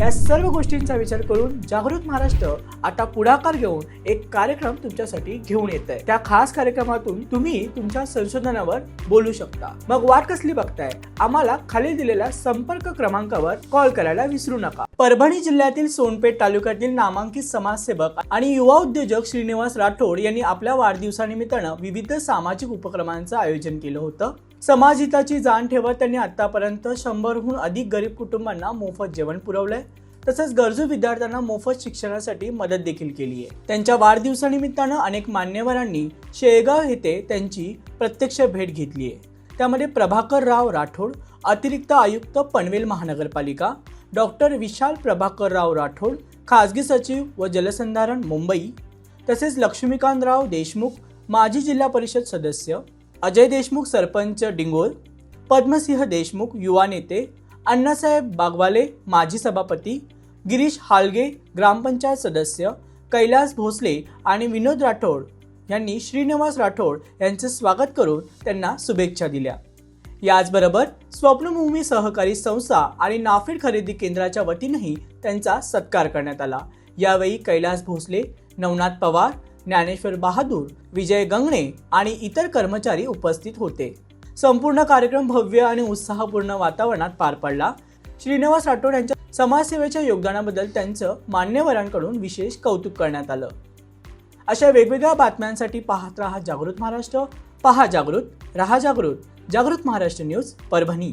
या सर्व गोष्टींचा विचार करून जागृत महाराष्ट्र आता पुढाकार घेऊन एक कार्यक्रम तुमच्यासाठी घेऊन येत आहे त्या खास कार्यक्रमातून तुम्ही तुमच्या संशोधनावर बोलू शकता. मग वाट कसली बघताय? आम्हाला खाली दिलेल्या संपर्क क्रमांकावर कॉल करायला विसरू नका. परभणी जिल्ह्यातील सोनपेठ तालुक्यातील नामांकित समाजसेवक आणि युवा उद्योजक श्रीनिवास राठोड यांनी आपल्या वाढदिवसानिमित्तानं विविध सामाजिक उपक्रमांचं आयोजन केलं होतं. समाजहिताची जाण ठेवत त्यांनी आतापर्यंत शंभरहून अधिक गरीब कुटुंबांना मोफत जेवण पुरवलंय. तसंच गरजू विद्यार्थ्यांना मोफत शिक्षणासाठी मदत देखील केली आहे त्यांच्या वाढदिवसानिमित्तानं अनेक मान्यवरांनी शेळगाव येथे त्यांची प्रत्यक्ष भेट घेतली आहे त्यामध्ये प्रभाकर राव राठोड अतिरिक्त आयुक्त पनवेल महानगरपालिका डॉक्टर विशाल प्रभाकर राव राठोड खासगी सचिव व जलसंधारण मुंबई तसेच लक्ष्मीकांतराव देशमुख माजी जिल्हा परिषद सदस्य अजय देशमुख सरपंच डिंगोल पद्मसिंह देशमुख युवा नेते अण्णासाहेब बागवाले माजी सभापती गिरीश हालगे ग्रामपंचायत सदस्य कैलास भोसले आणि विनोद राठोड यांनी श्रीनिवास राठोड यांचे स्वागत करून त्यांना शुभेच्छा दिल्या. याचबरोबर स्वप्नभूमी सहकारी संस्था आणि नाफेड खरेदी केंद्राच्या वतीनंही त्यांचा सत्कार करण्यात आला. यावेळी कैलास भोसले नवनाथ पवार ज्ञानेश्वर बहादूर विजय गंगणे आणि इतर कर्मचारी उपस्थित होते. संपूर्ण कार्यक्रम भव्य आणि उत्साहपूर्ण वातावरणात पार पडला. श्रीनिवास राठोड यांच्या समाजसेवेच्या योगदानाबद्दल त्यांचं मान्यवरांकडून विशेष कौतुक करण्यात आलं. अशा वेगवेगळ्या बातम्यांसाठी पाहत रहा जागृत महाराष्ट्र पहा जागृत रहा जागृत जागृत महाराष्ट्र न्यूज परभणी.